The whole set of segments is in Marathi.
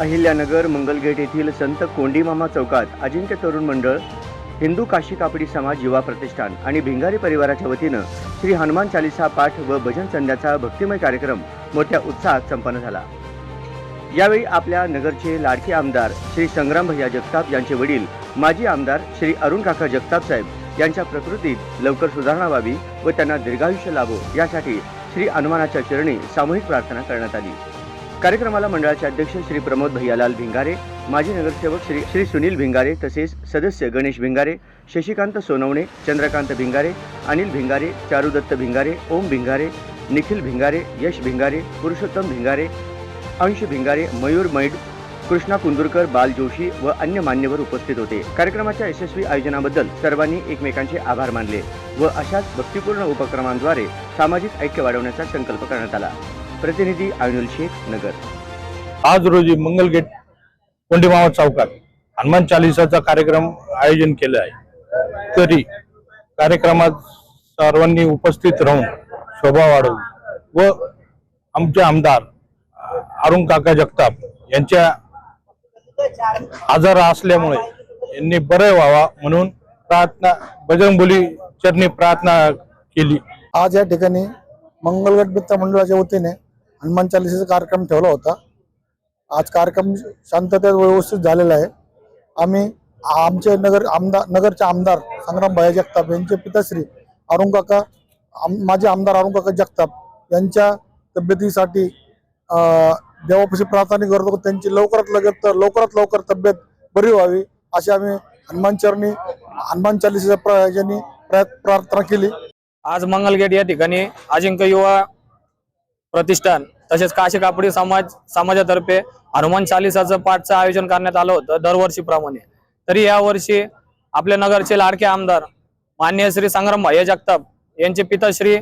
अहिल्यानगर मंगलगेट येथील संत कोंडीमामा चौकात अजिंक्य तरुण मंडळ हिंदू काशी कापडी समाज युवा प्रतिष्ठान आणि भिंगारी परिवाराच्या वतीनं श्री हनुमान चालिसा पाठ व भजन संध्याचा भक्तिमय कार्यक्रम मोठ्या उत्साहात संपन्न झाला. यावेळी आपल्या नगरचे लाडके आमदार श्री संग्राम भैया जगताप यांचे वडील माजी आमदार श्री अरुण काका जगताप साहेब यांच्या प्रकृतीत लवकर सुधारणा व्हावी व त्यांना दीर्घायुष्य लाभो यासाठी श्री हनुमानाच्या चरणी सामूहिक प्रार्थना करण्यात आली. कार्यक्रमाला मंडळाचे अध्यक्ष श्री प्रमोद भैयालाल भिंगारे माजी नगरसेवक श्री श्री सुनील भिंगारे तसेच सदस्य गणेश भिंगारे शशिकांत सोनवणे चंद्रकांत भिंगारे अनिल भिंगारे चारुदत्त भिंगारे ओम भिंगारे निखिल भिंगारे यश भिंगारे पुरुषोत्तम भिंगारे अंश भिंगारे मयूर मैड कृष्णा कुंदुरकर बाल जोशी व अन्य मान्यवर उपस्थित होते. कार्यक्रमाच्या यशस्वी आयोजनाबद्दल सर्वांनी एकमेकांचे आभार मानले व अशाच भक्तिपूर्ण उपक्रमांद्वारे सामाजिक ऐक्य वाढवण्याचा संकल्प करण्यात आला. प्रतिनिधी आयनुल शेख नगर. आज रोजी मंगलगेट कोंडीमावा चौकात हनुमान चालिसाचा कार्यक्रम आयोजन केलं आहे. तरी कार्यक्रमात सर्वांनी उपस्थित राहून शोभा वाढवली व आमचे आमदार अरुण काका जगताप यांच्या आजार असल्यामुळे यांनी बरे व्हावा म्हणून प्रार्थना बजरंगबली चरणी प्रार्थना केली. आज या ठिकाणी मंगलगट मित्र मंडळाच्या वतीने हनुमान चालिसेचा कार्यक्रम ठेवला होता. आज कार्यक्रम शांततेत व्यवस्थित झालेला आहे. आम्ही आमचे नगर आमदार नगरचे आमदार संग्राम भाई जगताप यांचे पिताश्री अरुणकाका आम माझे आमदार अरुणकाका जगताप यांच्या तब्येतीसाठी देवापाशी प्रार्थना करतो त्यांची लवकरात लगेच लवकरात लवकर तब्येत बरी व्हावी अशी आम्ही हनुमान चरणी हनुमान चालिसेच्या प्रयोजनी प्रार्थना केली. आज मंगलगेट या ठिकाणी अजिंक्य युवा प्रतिष्ठान तसेच काशी कापडी समाज समाजातर्फे हनुमान चालिसाचं पाठचं आयोजन करण्यात आलं होतं दरवर्षीप्रमाणे. तरी या वर्षी आपल्या नगरचे लाडके आमदार मान्य श्री संग्राम भैया जगताप यांचे पिता श्री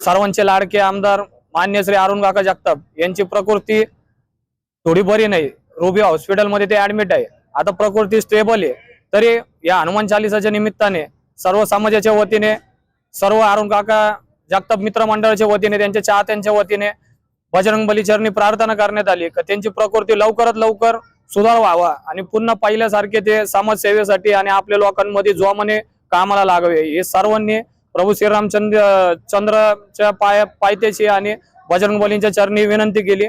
सर्वांचे लाडके आमदार मान्य श्री अरुण काका जगताप यांची प्रकृती थोडी बरी नाही. रुबी हॉस्पिटलमध्ये ते ऍडमिट आहे. आता प्रकृती स्टेबल आहे. तरी या हनुमान चालिसाच्या निमित्ताने सर्व समाजाच्या वतीने सर्व अरुण काका जगताप मित्र मंडळाच्या वतीने त्यांच्या चाहत्यांच्या वतीने बजरंग बलीचरणी प्रार्थना करण्यात आली. का त्यांची प्रकृती लवकरात लवकर सुधार व्हावा आणि पुन्हा पहिल्यासारखे ते समाजसेवेसाठी आणि आपल्या लोकांमध्ये जोमाने कामाला लागावे. हे सर्वांनी प्रभू श्रीरामचंद्र चंद्रच्या पाय पायथ्याशी आणि बजरंग बलींच्या चरणी विनंती केली.